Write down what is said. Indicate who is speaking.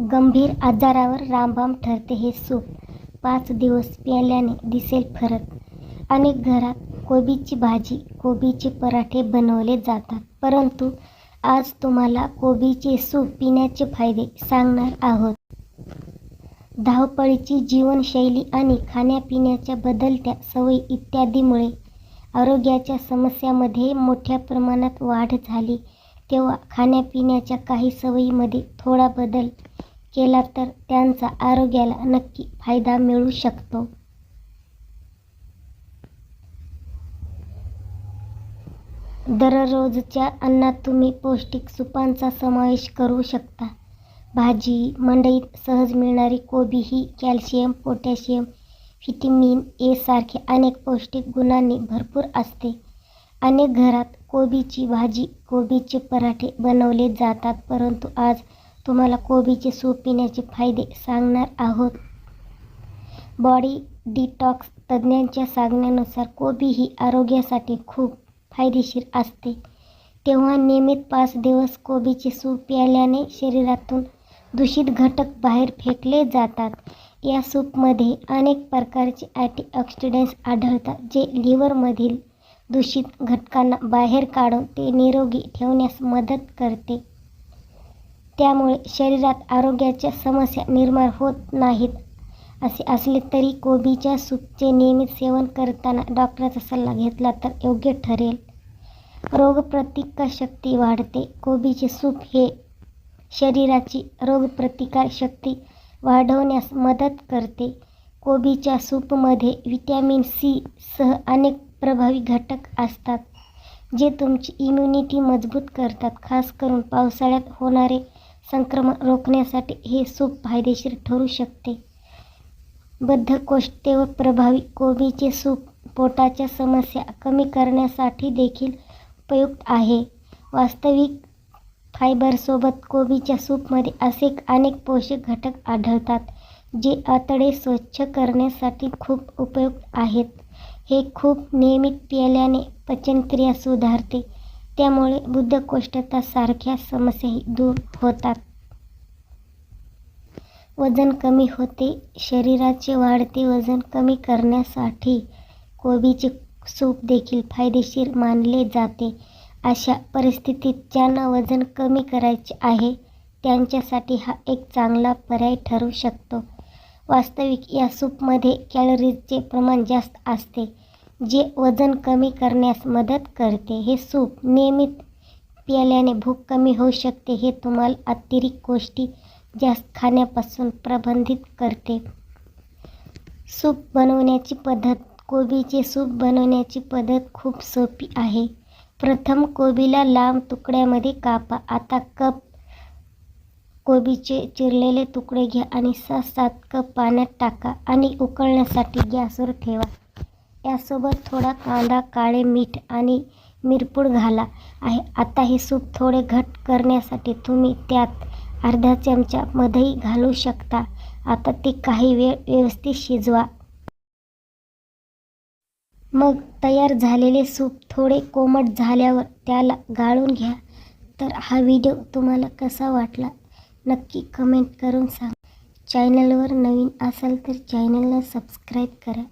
Speaker 1: गंभीर आजारावर रामबाम ठरते हे सूप पाच दिवस प्यायल्याने दिसेल फरक. अनेक घरात कोबीची भाजी कोबीचे पराठे बनवले जातात. परंतु आज तुम्हाला कोबीचे सूप पिण्याचे फायदे सांगणार आहोत. धावपळीची जीवनशैली आणि खाण्यापिण्याच्या बदलत्या सवयी इत्यादीमुळे आरोग्याच्या समस्यामध्ये मोठ्या प्रमाणात वाढ झाली. तेव्हा खाण्यापिण्याच्या काही सवयीमध्ये थोडा बदल केला तर त्यांचा आरोग्याला नक्की फायदा मिळू शकतो. दररोजच्या अन्नात तुम्ही पौष्टिक सुपांचा समावेश करू शकता. भाजी मंडईत सहज मिळणारी कोबी ही कॅल्शियम पोटॅशियम व्हिटॅमिन ए सारखे अनेक पौष्टिक गुणांनी भरपूर असते. अनेक घरात कोबीची भाजी कोबीचे पराठे बनवले जातात परंतु आज तुम्हाला कोबीचे सूप पिण्याचे फायदे सांगणार आहोत. बॉडी डिटॉक्स तज्ज्ञांच्या सांगण्यानुसार कोबी ही आरोग्यासाठी खूप फायदेशीर असते. तेव्हा नियमित पाच दिवस कोबीचे सूप प्यायल्याने शरीरातून दूषित घटक बाहेर फेकले जातात. या सूपमध्ये अनेक प्रकारचे अँटीऑक्सिडंट्स आढळतात जे लिव्हरमधील दूषित घटकांना बाहेर काढून ते निरोगी ठेवण्यास मदत करते. त्यामुळे शरीरात आरोग्याच्या समस्या निर्माण होत नाहीत असे असले तरी कोबीच्या सूपचे नियमित सेवन करताना डॉक्टरचा सल्ला घेतला तर योग्य ठरेल. रोगप्रतिकारशक्ती वाढते. कोबीचे सूप हे शरीराची रोगप्रतिकार शक्ती वाढवण्यास मदत करते. कोबीच्या सूपमध्ये व्हिटॅमिन सी सह अनेक प्रभावी घटक असतात जे तुमची इम्युनिटी मजबूत करतात. खास करून पावसाळ्यात होणारे संक्रमण रोखण्यासाठी हे सूप फायदेशीर ठरू शकते. बद्धकोष्ठतेवर प्रभावी कोबीचे सूप पोटाच्या समस्या कमी करण्यासाठी देखील उपयुक्त आहे. वास्तविक फायबरसोबत कोबीच्या सूपमध्ये असे अनेक पोषक घटक आढळतात जे आतडे स्वच्छ करण्यासाठी खूप उपयुक्त आहेत. हे खूप नियमित प्याल्याने पचनक्रिया सुधारते. त्यामुळे बुद्धकोष्ठतासारख्या समस्याही दूर होतात. वजन कमी होते शरीराचे वाढते वजन कमी करण्यासाठी कोबीचे सूप देखील फायदेशीर मानले जाते. अशा परिस्थितीत ज्यांना वजन कमी करायचे आहे त्यांच्यासाठी हा एक चांगला पर्याय ठरू शकतो. वास्तविक या सूपमध्ये कॅलरीजचे प्रमाण जास्त असते. जे वजन कमी करण्यास मदत करते हे सूप नियमित प्यायल्याने भूक कमी होऊ शकते. हे तुम्हाला अतिरिक्त गोष्टी जास्त खाण्यापासून प्रबंधित करते. सूप बनवण्याची पद्धत कोबीचे सूप बनवण्याची पद्धत खूप सोपी आहे. प्रथम कोबीला लांब तुकड्यामध्ये कापा. आता कप कोबीचे चिरलेले तुकडे घ्या आणि सहा सात कप पाण्यात टाका आणि उकळण्यासाठी गॅसवर ठेवा. यासोबत थोडा कांदा काळे मीठ आणि मिरपूड घाला. आहे. आता हे सूप थोडे घट करण्यासाठी तुम्ही त्यात अर्धा चमचा मधई घालू शकता. आता ते काही वेळ व्यवस्थित शिजवा. मग तयार झालेले सूप थोडे कोमट झाल्यावर त्याला गाळून घ्या. तर हा व्हिडिओ तुम्हाला कसा वाटला? नक्की कमेंट करून सांगा. चॅनलवर नवीन असाल तर चॅनलला सबस्क्राईब करा.